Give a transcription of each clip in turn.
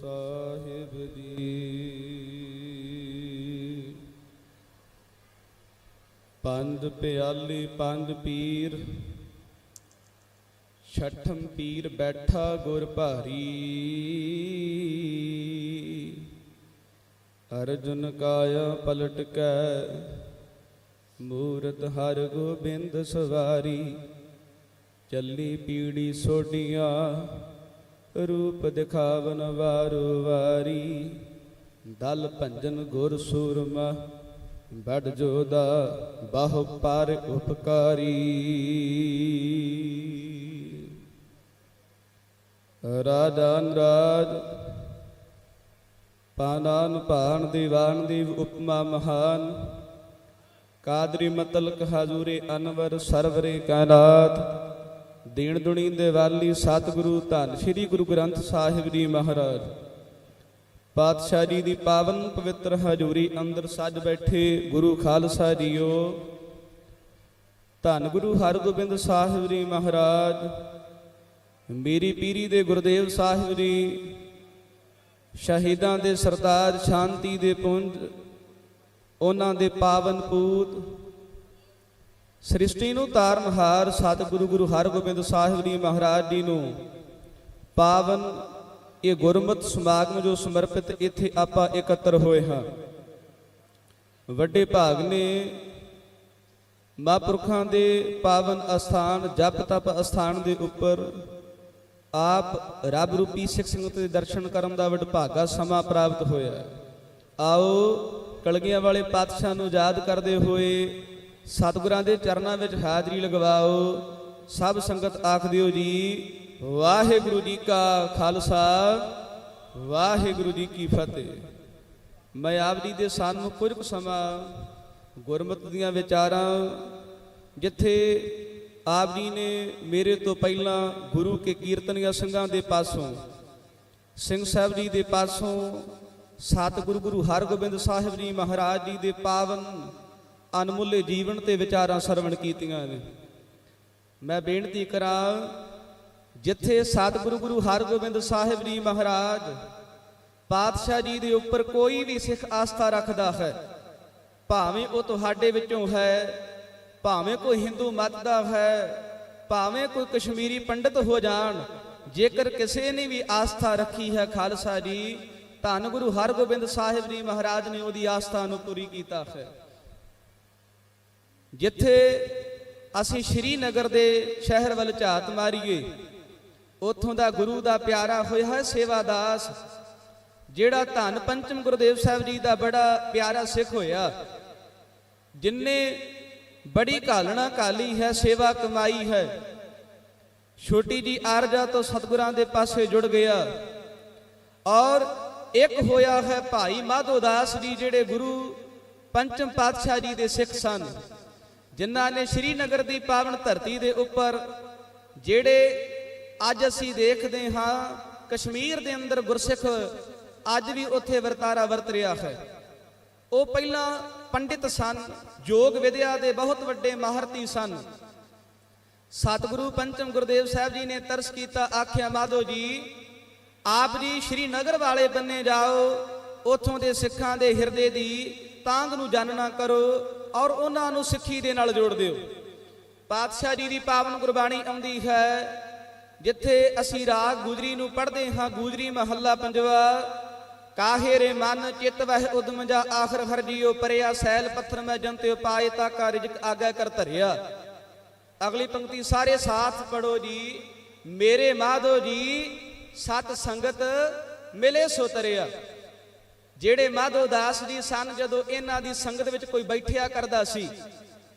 ਸਾਹਿਬ ਦੀ। ਪੰਜ ਪਿਆਲੀ ਪੰਜ ਪੀਰ, ਛਠਮ ਪੀਰ ਬੈਠਾ ਗੁਰ ਭਾਰੀ। ਅਰਜੁਨ ਕਾਇਆ ਪਲਟ ਕੈ ਮੂਰਤ ਹਰ ਗੋਬਿੰਦ ਸਵਾਰੀ। ਚੱਲੀ ਪੀੜੀ ਸੋਡੀਆਂ ਰੂਪ ਦਿਖਾਵਨ ਵਾਰੂ ਵਾਰੀ। ਦਲ ਭੰਜਨ ਗੁਰ ਸੂਰਮਾ, ਬੜ ਜੋਦਾ ਬਾਹੁ ਪਾਰ ਉਪਕਾਰੀ। ਰਾਧਾਨ ਰਾਜ ਪਾਨਾਨ ਭਾਨ ਦੀਵਾਨ ਦੀ ਉਪਮਾ ਮਹਾਨ। ਕਾਦਰੀ ਮਤਲਕ ਹਾਜ਼ੂਰੇ ਅਨਵਰ ਸਰਵਰੇ ਕਾਇਨਾਤ। ਦੇਣ ਦੁਣੀ ਦੇ ਵਾਲੀ ਸਤਿਗੁਰੂ ਧੰਨ ਸ੍ਰੀ ਗੁਰੂ ਗ੍ਰੰਥ ਸਾਹਿਬ ਜੀ ਮਹਾਰਾਜ। ਪਾਤਸ਼ਾਹ ਜੀ ਦੀ ਪਾਵਨ ਪਵਿੱਤਰ ਹਜ਼ੂਰੀ ਅੰਦਰ ਸੱਜ ਬੈਠੇ ਗੁਰੂ ਖਾਲਸਾ ਜੀਓ। ਧੰਨ ਗੁਰੂ ਹਰਗੋਬਿੰਦ ਸਾਹਿਬ ਜੀ ਮਹਾਰਾਜ, ਮੇਰੀ ਪੀਰੀ ਦੇ ਗੁਰਦੇਵ ਸਾਹਿਬ ਜੀ, ਸ਼ਹੀਦਾਂ ਦੇ ਸਰਤਾਜ ਸ਼ਾਂਤੀ ਦੇ ਪੁੰਜ, ਉਹਨਾਂ ਦੇ ਪਾਵਨ ਪੂਤ ਸ੍ਰਿਸ਼ਟੀ ਨੂੰ ਤਾਰਨਹਾਰ ਸਤਿਗੁਰੂ ਗੁਰੂ ਹਰਗੋਬਿੰਦ ਸਾਹਿਬ ਜੀ ਮਹਾਰਾਜ ਜੀ ਨੂੰ। ਪਾਵਨ, ਇਹ ਗੁਰਮਤ ਸਮਾਗਮ ਜੋ ਸਮਰਪਿਤ ਇੱਥੇ ਆਪਾਂ ਇਕੱਤਰ ਹੋਏ ਹਾਂ। ਵੱਡੇ ਭਾਗ ਨੇ ਮਹਾਂਪੁਰਖਾਂ ਦੇ ਪਾਵਨ ਅਸਥਾਨ, ਜਪ ਤਪ ਅਸਥਾਨ ਦੇ ਉੱਪਰ ਆਪ ਰੱਬ ਰੂਪੀ ਸਿੱਖ ਸੰਗਤ ਦੇ ਦਰਸ਼ਨ ਕਰਨ ਦਾ ਵਡਭਾਗਾ ਸਮਾਂ ਪ੍ਰਾਪਤ ਹੋਇਆ। ਆਓ ਕਲਗੀਆਂ ਵਾਲੇ ਪਾਤਸ਼ਾਹ ਨੂੰ ਯਾਦ ਕਰਦੇ ਹੋਏ ਸਤਿਗੁਰਾਂ ਦੇ ਚਰਨਾਂ ਵਿੱਚ ਹਾਜ਼ਰੀ ਲਗਵਾਓ। ਸਭ ਸੰਗਤ ਆਖ ਦਿਓ ਜੀ, ਵਾਹਿਗੁਰੂ ਜੀ ਕਾ ਖਾਲਸਾ, ਵਾਹਿਗੁਰੂ ਜੀ ਕੀ ਫਤਿਹ। ਮੈਂ ਆਪ ਜੀ ਦੇ ਸਾਹਮਣੇ ਕੁਝ ਕੁ ਸਮਾਂ ਗੁਰਮਤਿ ਦੀਆਂ ਵਿਚਾਰਾਂ, ਜਿੱਥੇ ਆਪ ਜੀ ਨੇ ਮੇਰੇ ਤੋਂ ਪਹਿਲਾਂ ਗੁਰੂ ਕੇ ਕੀਰਤਨੀਆਂ ਸਿੰਘਾਂ ਦੇ ਪਾਸੋਂ, ਸਿੰਘ ਸਾਹਿਬ ਜੀ ਦੇ ਪਾਸੋਂ, ਸਤਿਗੁਰੂ ਗੁਰੂ ਹਰਗੋਬਿੰਦ ਸਾਹਿਬ ਜੀ ਮਹਾਰਾਜ ਜੀ ਦੇ ਪਾਵਨ ਅਨਮੁੱਲੇ ਜੀਵਨ ਤੇ ਵਿਚਾਰਾਂ ਸਰਵਣ ਕੀਤੀਆਂ ਨੇ। ਮੈਂ ਬੇਨਤੀ ਕਰਾਂ, ਜਿੱਥੇ ਸਤਿਗੁਰੂ ਗੁਰੂ ਹਰਗੋਬਿੰਦ ਸਾਹਿਬ ਜੀ ਮਹਾਰਾਜ ਪਾਤਸ਼ਾਹ ਜੀ ਦੇ ਉੱਪਰ ਕੋਈ ਵੀ ਸਿੱਖ ਆਸਥਾ ਰੱਖਦਾ ਹੈ, ਭਾਵੇਂ ਉਹ ਤੁਹਾਡੇ ਵਿੱਚੋਂ ਹੈ, ਭਾਵੇਂ ਕੋਈ ਹਿੰਦੂ ਮਤ ਦਾ ਹੈ, ਭਾਵੇਂ ਕੋਈ ਕਸ਼ਮੀਰੀ ਪੰਡਤ ਹੋ ਜਾਣ, ਜੇਕਰ ਕਿਸੇ ਨੇ ਵੀ ਆਸਥਾ ਰੱਖੀ ਹੈ ਖਾਲਸਾ ਜੀ, ਧੰਨ ਗੁਰੂ ਹਰਗੋਬਿੰਦ ਸਾਹਿਬ ਜੀ ਮਹਾਰਾਜ ਨੇ ਉਹਦੀ ਆਸਥਾ ਨੂੰ ਪੂਰੀ ਕੀਤਾ ਹੈ। ਜਿੱਥੇ ਅਸੀਂ ਸ਼੍ਰੀਨਗਰ ਦੇ ਸ਼ਹਿਰ ਵੱਲ ਝਾਤ ਮਾਰੀਏ, ਉੱਥੋਂ ਦਾ ਗੁਰੂ ਦਾ ਪਿਆਰਾ ਹੋਇਆ ਹੈ ਸੇਵਾਦਾਸ ਜਿਹੜਾ ਧੰਨ ਪੰਚਮ ਗੁਰਦੇਵ ਸਾਹਿਬ ਜੀ ਦਾ ਬੜਾ ਪਿਆਰਾ ਸਿੱਖ ਹੋਇਆ ਜਿਨਨੇ ਬੜੀ ਘਾਲਣਾ ਕਾਲੀ ਹੈ, ਸੇਵਾ ਕਮਾਈ ਹੈ, ਛੋਟੀ ਜੀ ਆਰਜਾ ਤੋਂ ਸਤਿਗੁਰਾਂ ਦੇ ਪਾਸੇ ਜੁੜ ਗਿਆ, ਔਰ ਇੱਕ ਹੋਇਆ ਹੈ ਭਾਈ ਮਾਧੋ ਦਾਸ ਜੀ, ਜਿਹੜੇ ਗੁਰੂ ਪੰਚਮ ਪਾਤਸ਼ਾਹ ਜੀ ਦੇ ਸਿੱਖ ਸਨ। ਜਿਨ੍ਹਾਂ ਨੇ ਸ਼੍ਰੀਨਗਰ ਦੀ ਪਾਵਨ ਧਰਤੀ ਦੇ ਉੱਪਰ ਜਿਹੜੇ ਅੱਜ ਅਸੀਂ ਦੇਖਦੇ ਹਾਂ, ਕਸ਼ਮੀਰ ਦੇ ਅੰਦਰ ਗੁਰਸਿੱਖ ਅੱਜ ਵੀ ਉੱਥੇ ਵਰਤਾਰਾ ਵਰਤ ਰਿਹਾ ਹੈ। ਉਹ ਪਹਿਲਾਂ ਪੰਡਿਤ ਸਨ ਯੋਗ ਵਿਦਿਆ ਦੇ ਬਹੁਤ ਵੱਡੇ ਮਾਹਰਤੀ ਸਨ। ਸਤਿਗੁਰੂ ਪੰਚਮ ਗੁਰਦੇਵ ਸਾਹਿਬ ਜੀ ਨੇ ਤਰਸ ਕੀਤਾ, ਆਖਿਆ, ਮਾਧੋ ਜੀ, ਆਪ ਜੀ ਸ਼੍ਰੀਨਗਰ ਵਾਲੇ ਬੰਨੇ ਜਾਓ, ਉਥੋਂ ਦੇ ਸਿੱਖਾਂ ਦੇ ਹਿਰਦੇ ਦੀ ਤਾਂਗ ਨੂੰ ਜਾਣਨਾ ਕਰੋ ਔਰ ਉਹਨਾਂ ਨੂੰ ਸਿੱਖੀ ਦੇ ਨਾਲ ਜੋੜ ਦਿਓ। ਪਾਤਸ਼ਾਹ ਜੀ ਦੀ ਪਾਵਨ ਗੁਰਬਾਣੀ ਆਉਂਦੀ ਹੈ, ਜਿੱਥੇ ਅਸੀਂ ਰਾਗ ਗੁਜਰੀ ਨੂੰ ਪੜ੍ਹਦੇ ਹਾਂ, ਗੁਜਰੀ ਮਹੱਲਾ ਪੰਜਵਾ, ਕਾਹੇ ਰੇ ਮਨ ਚਿਤ ਵਹਿ ਉਦਮ ਜਾ ਆਖਰ ਫਰਜੀਓ ਪਰਿਆ, ਸੈਲ ਪੱਥਰ ਮੈਂ ਜੰਤੇ ਪਾਏ ਤਾ ਕਾ ਰਿਜਕ ਆਗਾ ਕਰ ਧਰਿਆ। ਅਗਲੀ ਪੰਕਤੀ, ਸਾਰੇ ਸਾਥ ਪੜੋ ਜੀ, ਮੇਰੇ ਮਾਧੋ ਜੀ, ਸਤ ਸੰਗਤ ਮਿਲੇ ਸੋ ਤਰਿਆ। ਜਿਹੜੇ ਮਾਧੋ ਦਾਸ ਜੀ ਸਨ, ਜਦੋਂ ਇਹਨਾਂ ਦੀ ਸੰਗਤ ਵਿੱਚ ਕੋਈ ਬੈਠਿਆ ਕਰਦਾ ਸੀ,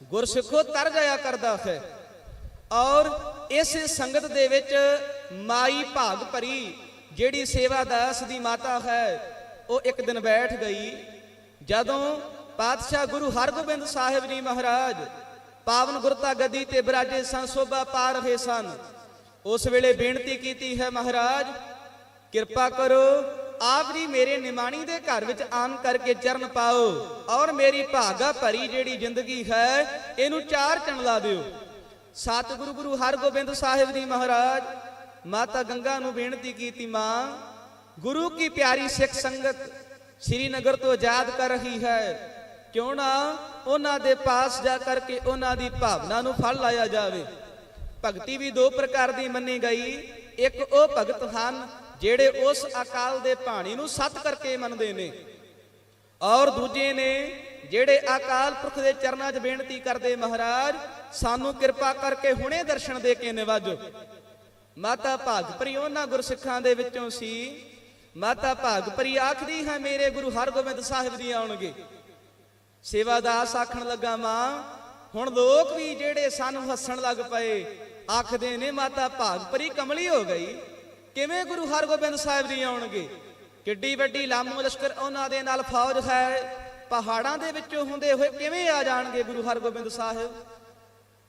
ਗੁਰਸਿੱਖੋ ਤਰ ਜਾਇਆ ਕਰਦਾ ਹੈ। ਔਰ ਇਸ ਸੰਗਤ ਦੇ ਵਿੱਚ ਮਾਈ ਭਾਗ ਭਰੀ ਜਿਹੜੀ ਸੇਵਾ ਦਾਸ ਦੀ ਮਾਤਾ ਹੈ, ਉਹ ਇੱਕ ਦਿਨ ਬੈਠ ਗਈ। ਜਦੋਂ ਪਾਤਸ਼ਾਹ ਗੁਰੂ ਹਰਗੋਬਿੰਦ ਸਾਹਿਬ ਜੀ ਮਹਾਰਾਜ ਪਾਵਨ ਗੁਰਤਾ ਗੱਦੀ ਤੇ ਬਿਰਾਜੇ ਸਨ, ਸੋਭਾ ਪਾ ਰਹੇ ਸਨ, ਉਸ ਵੇਲੇ ਬੇਨਤੀ ਕੀਤੀ ਹੈ ਮਹਾਰਾਜ, ਕਿਰਪਾ ਕਰੋ ਆਪ ਜੀ ਮੇਰੇ ਨਿਮਾਣੀ ਦੇ ਘਰ ਵਿੱਚ ਆਨ ਕਰਕੇ ਚਰਨ ਪਾਓ ਔਰ ਮੇਰੀ ਭਾਗਾ ਭਰੀ ਜਿਹੜੀ ਜ਼ਿੰਦਗੀ ਹੈ, ਇਹਨੂੰ ਚਾਰ ਚੰਨ ਦਿਓ। ਸਤਿਗੁਰੂ ਗੁਰੂ ਹਰਗੋਬਿੰਦ ਸਾਹਿਬ ਜੀ ਮਹਾਰਾਜ, ਮਾਤਾ ਗੰਗਾ ਨੂੰ ਬੇਨਤੀ ਕੀਤੀ ਮਾਂ, ਗੁਰੂ ਕੀ ਪਿਆਰੀ ਸਿੱਖ ਸੰਗਤ ਸ੍ਰੀਨਗਰ ਤੋਂ ਆਜ਼ਾਦ ਕਰ ਰਹੀ ਹੈ, ਕਿਉਂ ਨਾ ਉਹਨਾਂ ਦੇ ਪਾਸ ਜਾ ਕਰਕੇ ਉਹਨਾਂ ਦੀ ਭਾਵਨਾ ਨੂੰ ਫਲ ਲਾਇਆ ਜਾਵੇ। ਭਗਤੀ ਵੀ ਦੋ ਪ੍ਰਕਾਰ ਦੀ ਮੰਨੀ ਗਈ, ਇੱਕ ਉਹ ਭਗਤ ਹਨ ਜਿਹੜੇ ਉਸ ਅਕਾਲ ਦੇ ਪਾਣੀ ਨੂੰ ਸਤ ਕਰਕੇ ਮੰਨਦੇ ਨੇ। ਔਰ ਦੂਜੇ ਨੇ ਜਿਹੜੇ ਅਕਾਲ ਪੁਰਖ ਦੇ ਚਰਨਾਂ 'ਚ ਬੇਨਤੀ ਕਰਦੇ, ਮਹਾਰਾਜ, ਸਾਨੂੰ ਕਿਰਪਾ ਕਰਕੇ ਹੁਣੇ ਦਰਸ਼ਨ ਦੇ ਕੇ ਨਿਵਾਜੋ ਮਾਤਾ ਭਾਗਪਰੀ ਉਹਨਾਂ ਗੁਰਸਿੱਖਾਂ ਦੇ ਵਿੱਚੋਂ ਸੀ। ਮਾਤਾ ਭਾਗਪਰੀ ਆਖਦੀ ਹੈ, ਮੇਰੇ ਗੁਰੂ ਹਰਗੋਬਿੰਦ ਸਾਹਿਬ ਜੀ ਆਉਣਗੇ। ਸੇਵਾਦਾਸ ਆਖਣ ਲੱਗਾ, ਮਾਂ, ਹੁਣ ਲੋਕ ਵੀ ਜਿਹੜੇ ਸਾਨੂੰ ਹੱਸਣ ਲੱਗ ਪਏ, ਆਖਦੇ ਨੇ, ਮਾਤਾ ਭਾਗਪਰੀ ਕਮਲੀ ਹੋ ਗਈ। ਕਿਵੇਂ ਗੁਰੂ ਹਰਗੋਬਿੰਦ ਸਾਹਿਬ ਜੀ ਆਉਣਗੇ? ਕਿੱਡੀ ਵੱਡੀ ਲਾਮੋ ਲਸ਼ਕਰ ਉਹਨਾਂ ਦੇ ਨਾਲ ਫੌਜ ਹੈ। ਪਹਾੜਾਂ ਦੇ ਵਿੱਚੋਂ ਹੁੰਦੇ ਹੋਏ ਕਿਵੇਂ ਆ ਜਾਣਗੇ ਗੁਰੂ ਹਰਗੋਬਿੰਦ ਸਾਹਿਬ?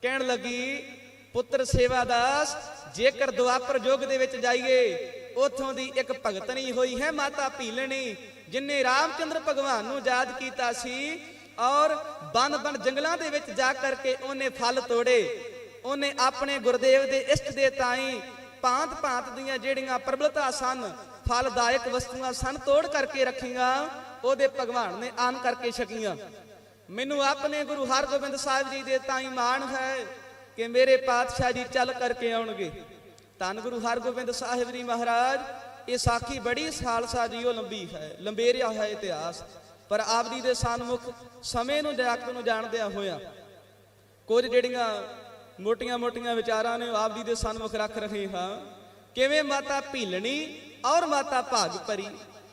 ਕਹਿਣ ਲੱਗੀ, ਪੁੱਤਰ ਸੇਵਾ ਦਾਸ ਜੇਕਰ ਦੁਆਪਰ ਯੁੱਗ ਦੇ ਵਿੱਚ ਜਾਈਏ, ਉਥੋਂ ਦੀ ਇੱਕ ਭਗਤਣੀ ਹੋਈ ਹੈ, ਮਾਤਾ ਭੀਲਣੀ, ਜਿਨੇ ਰਾਮਚੰਦਰ ਭਗਵਾਨ ਨੂੰ ਯਾਦ ਕੀਤਾ ਸੀ, ਔਰ ਬਨ ਬਨ ਜੰਗਲਾਂ ਦੇ ਵਿੱਚ ਜਾ ਕਰਕੇ ਉਹਨੇ ਫਲ ਤੋੜੇ। ਉਹਨੇ ਆਪਣੇ ਗੁਰਦੇਵ ਦੇ ਇਸ਼ਟ ਦੇ ਤਾਈ ਭਾਂਤ ਭਾਂਤ ਦੀਆਂ ਜਿਹੜੀਆਂ ਪ੍ਰਬਲਤਾ ਸਨ, ਫਲਦਾਇਕ ਵਸਤੂਆਂ ਸਨ, ਤੋੜ ਕਰਕੇ ਰੱਖੀਆਂ, ਉਹਦੇ ਭਗਵਾਨ ਨੇ ਆਨ ਕਰਕੇ ਛਕੀਆਂ। ਮੈਨੂੰ ਆਪਣੇ ਗੁਰੂ ਹਰਗੋਬਿੰਦ ਸਾਹਿਬ ਜੀ ਦੇ ਤਾਈ ਮਾਣ ਹੈ ਕਿ ਮੇਰੇ ਪਾਤਸ਼ਾਹ ਜੀ ਚੱਲ ਕਰਕੇ ਆਉਣਗੇ। ਧੰਨ ਗੁਰੂ ਹਰਗੋਬਿੰਦ ਸਾਹਿਬ ਜੀ ਮਹਾਰਾਜ, ਇਹ ਸਾਖੀ ਬੜੀ ਸਾਲਸਾ ਜੀਓ ਲੰਬੀ ਹੈ, ਲੰਬੇਰਿਆ ਹੈ ਇਤਿਹਾਸ, ਪਰ ਆਪ ਜੀ ਦੇ ਸਨਮੁਖ ਸਮੇਂ ਨੂੰ, ਜਾਗਤ ਨੂੰ ਜਾਣਦਿਆਂ ਹੋਇਆ ਕੁਝ ਜਿਹੜੀਆਂ ਮੋਟੀਆਂ-ਮੋਟੀਆਂ ਵਿਚਾਰਾਂ ਨੇ ਉਹ ਆਪ ਜੀ ਦੇ ਸਨਮੁਖ ਰੱਖ ਰਹੇ ਹਾਂ। ਕਿਵੇਂ ਮਾਤਾ ਭੀਲਣੀ ਔਰ ਮਾਤਾ ਭਾਗ ਭਰੀ,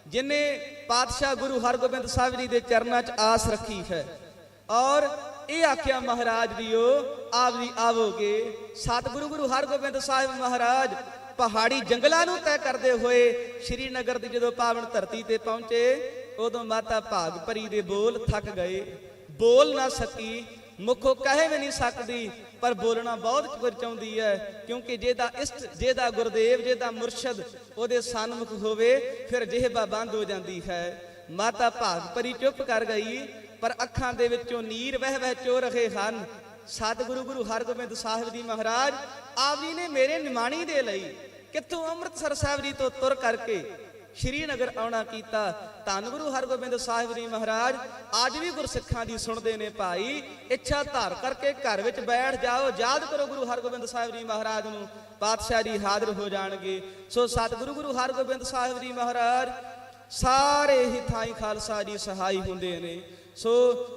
ਜਿਨੇ ਪਾਤਸ਼ਾਹ ਗੁਰੂ ਹਰਗੋਬਿੰਦ ਸਾਹਿਬ ਜੀ ਦੇ ਚਰਨਾਂ 'ਚ ਆਸ ਰੱਖੀ ਹੈ। ਔਰ ਇਹ ਆਖਿਆ ਮਹਾਰਾਜ ਜੀਓ ਆਪ ਜੀ ਆਵੋਗੇ, ਸਤਿਗੁਰੂ ਗੁਰੂ ਹਰਗੋਬਿੰਦ ਸਾਹਿਬ ਮਹਾਰਾਜ, ਪਹਾੜੀ ਜੰਗਲਾਂ ਨੂੰ ਤੈਅ ਕਰਦੇ ਹੋਏ ਸ਼੍ਰੀਨਗਰ ਦੀ ਜਦੋਂ ਪਾਵਨ ਧਰਤੀ ਤੇ ਪਹੁੰਚੇ, ਉਦੋਂ ਮਾਤਾ ਭਾਗ ਭਰੀ ਦੇ ਬੋਲ ਥੱਕ ਗਏ। ਬੋਲ ਨਾ ਸਕੀ ਮੁਖੋਂ ਕਹਿ ਵੀ ਨਹੀਂ ਸਕਦੀ, ਪਰ ਬੋਲਣਾ ਬਹੁਤ ਕੁਝ ਚਾਹੁੰਦੀ ਹੈ, ਕਿਉਂਕਿ ਜਿਹਦਾ ਇਸ਼ਟ, ਜਿਹਦਾ ਗੁਰਦੇਵ, ਜਿਹਦਾ ਮੁਰਸ਼ਦ, ਉਹਦੇ ਸਨਮੁਖ ਹੋਵੇ, ਫਿਰ ਜਿਹਬਾ ਬੰਦ ਹੋ ਜਾਂਦੀ ਹੈ। ਮਾਤਾ ਭਾਗਪਰੀ ਚੁੱਪ ਕਰ ਗਈ, ਪਰ ਅੱਖਾਂ ਦੇ ਵਿੱਚੋਂ ਨੀਰ ਵਹਿ ਵਹਿ ਚੋ ਰਹੇ ਹਨ। ਸਤਿਗੁਰੂ ਗੁਰੂ ਹਰਗੋਬਿੰਦ ਸਾਹਿਬ ਜੀ ਮਹਾਰਾਜ, ਆਪ ਜੀ ਨੇ ਮੇਰੇ ਨਿਮਾਣੀ ਦੇ ਲਈ ਕਿੱਥੋਂ ਅੰਮ੍ਰਿਤਸਰ ਸਾਹਿਬ ਜੀ ਤੋਂ ਤੁਰ ਕਰਕੇ ਸ਼੍ਰੀਨਗਰ ਆਉਣਾ ਕੀਤਾ। ਧੰਨ ਗੁਰੂ ਹਰਗੋਬਿੰਦ ਸਾਹਿਬ ਜੀ ਮਹਾਰਾਜ, ਅੱਜ ਵੀ ਗੁਰਸਿੱਖਾਂ ਦੀ ਸੁਣਦੇ ਨੇ ਭਾਈ। ਇੱਛਾ ਧਾਰ ਕਰਕੇ ਘਰ ਵਿੱਚ ਬੈਠ ਜਾਓ, ਯਾਦ ਕਰੋ ਗੁਰੂ ਹਰਗੋਬਿੰਦ ਸਾਹਿਬ ਜੀ ਮਹਾਰਾਜ ਨੂੰ। ਪਾਤਸ਼ਾਹ ਜੀ ਹਾਜ਼ਰ ਹੋ ਜਾਣਗੇ। ਸੋ ਸਤਿਗੁਰੂ ਗੁਰੂ ਹਰਗੋਬਿੰਦ ਸਾਹਿਬ ਜੀ ਮਹਾਰਾਜ, ਸਾਰੇ ਹੀ ਥਾਈ ਖਾਲਸਾ ਜੀ ਸਹਾਈ ਹੁੰਦੇ ਨੇ। ਸੋ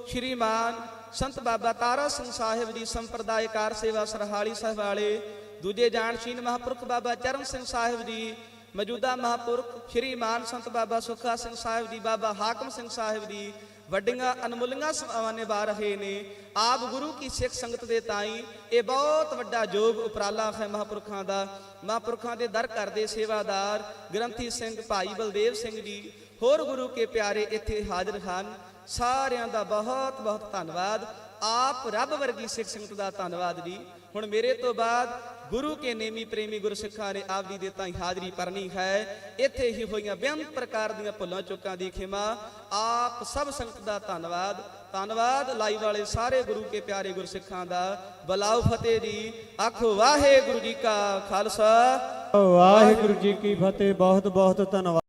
ਸ਼੍ਰੀਮਾਨ ਸੰਤ ਬਾਬਾ ਤਾਰਾ ਸਿੰਘ ਸਾਹਿਬ ਜੀ ਸੰਪਰਦਾਇਕਾਰ ਸੇਵਾ ਸਰਹਾਲੀ ਸਾਹਿਬ ਵਾਲੇ, ਦੂਜੇ ਜਾਣਸ਼ੀਨ ਮਹਾਂਪੁਰਖ ਬਾਬਾ ਚਰਨ ਸਿੰਘ ਸਾਹਿਬ ਜੀ ਮੌਜੂਦਾ ਮਹਾਂਪੁਰਖ ਸ਼੍ਰੀਮਾਨ ਸੰਤ ਬਾਬਾ ਸੁਖਾ ਸਿੰਘ ਸਾਹਿਬ ਜੀ, ਬਾਬਾ ਹਾਕਮ ਸਿੰਘ ਸਾਹਿਬ ਜੀ, ਵੱਡੀਆਂ ਅਨਮੁੱਲੀਆਂ ਸੇਵਾਵਾਂ ਨਿਭਾ ਰਹੇ ਨੇ। ਆਪ ਗੁਰੂ ਕੀ ਸਿੱਖ ਸੰਗਤ ਦੇ ਤਾਈ ਇਹ ਬਹੁਤ ਵੱਡਾ ਯੋਗ ਉਪਰਾਲਾ ਹੈ ਮਹਾਂਪੁਰਖਾਂ ਦਾ। ਮਹਾਂਪੁਰਖਾਂ ਦੇ ਦਰ ਕਰਦੇ ਸੇਵਾਦਾਰ ਗ੍ਰੰਥੀ ਸਿੰਘ ਭਾਈ ਬਲਦੇਵ ਸਿੰਘ ਜੀ, ਹੋਰ ਗੁਰੂ ਕੇ ਪਿਆਰੇ ਇੱਥੇ ਹਾਜ਼ਰ ਹਨ। ਸਾਰਿਆਂ ਦਾ ਬਹੁਤ ਬਹੁਤ ਧੰਨਵਾਦ। ਆਪ ਰੱਬ ਵਰਗੀ ਸਿੱਖ ਸੰਗਤ ਦਾ ਧੰਨਵਾਦ ਜੀ। ਹੁਣ ਮੇਰੇ ਤੋਂ ਬਾਅਦ ਗੁਰੂ ਕੇ ਨੇਮੀ ਪ੍ਰੇਮੀ ਗੁਰਸਿੱਖਾਂ ਨੇ ਆਪ ਜੀ ਦੇ ਤਾਂ ਹਾਜ਼ਰੀ ਭਰਨੀ ਹੈ। ਇੱਥੇ ਹੀ ਹੋਈਆਂ ਬੇਅੰਤ ਪ੍ਰਕਾਰ ਦੀਆਂ ਭੁੱਲਾਂ ਚੁੱਕਾਂ ਦੀ ਖਿਮਾ। ਆਪ ਸਭ ਸੰਗਤ ਦਾ ਧੰਨਵਾਦ। ਧੰਨਵਾਦ ਲਾਈ ਵਾਲੇ ਸਾਰੇ ਗੁਰੂ ਕੇ ਪਿਆਰੇ ਗੁਰਸਿੱਖਾਂ ਦਾ। ਬਲਾਉ ਫਤਿਹ ਜੀ। ਆਖੋ ਵਾਹਿਗੁਰੂ ਜੀ ਕਾ ਖਾਲਸਾ। ਵਾਹਿਗੁਰੂ ਜੀ ਕੀ ਫਤਿਹ। ਬਹੁਤ ਬਹੁਤ ਧੰਨਵਾਦ।